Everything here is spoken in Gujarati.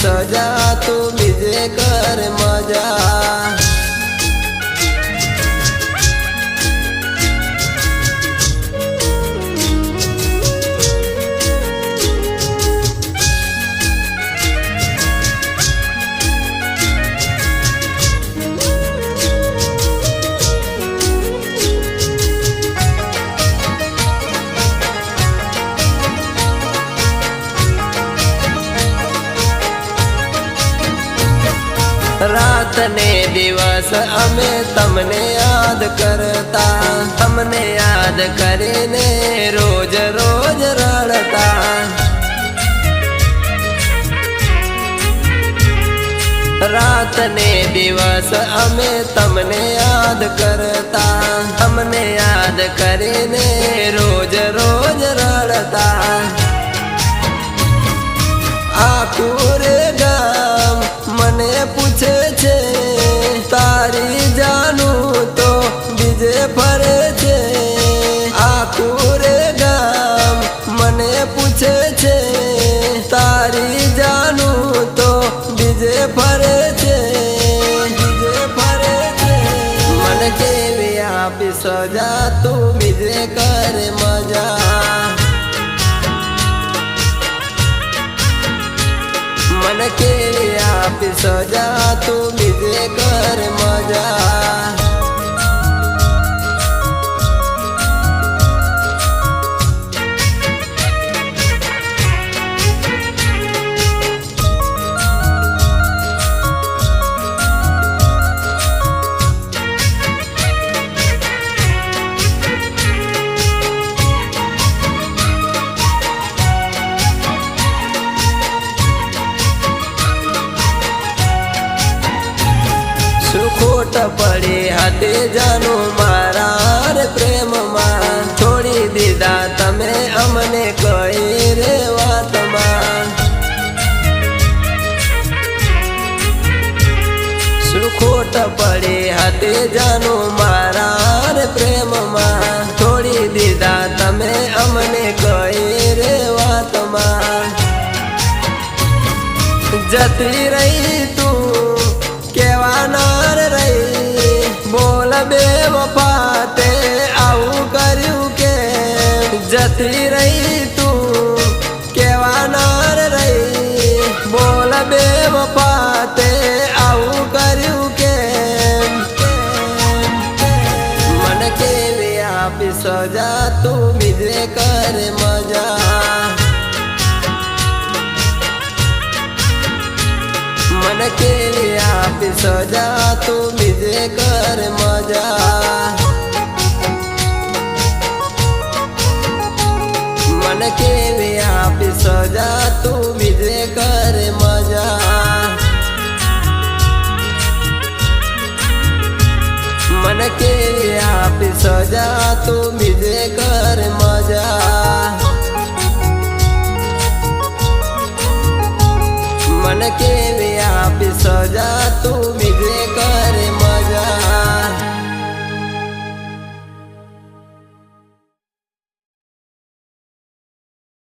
सजा तू मिजे कर मज़ा। રાત ને દિવસ અમે તમને યાદ કરતા, તમને યાદ કરીને રોજ રોજ રડતા. રાત ને દિવસ અમે તમને યાદ કરતા, તમને યાદ કરીને આપી સજા તું બીજે કરે મજા મન કેવી આપી સજા તું બીજે કર મજા સુખોટ પડી હતી જાનુ મારા પ્રેમમાં. છોડી દીધા તમે અમને કઈ રે વાતમાં. સુખોટ પડી હતી જાનું મારા પ્રેમમાં. છોડી દીધા તમે અમને કઈ રે વાતમાં. જતી રહી તું કેવાના બોલ બે વફા તે આવું કર્યું કે જતી રહી તું કેવાનાર રહી બોલ બે વફા તે આવું કર્યું કે મન કેવી આપી સજા તું બીજે કરે મજા રાજા. મને કેવી આપી સજા તું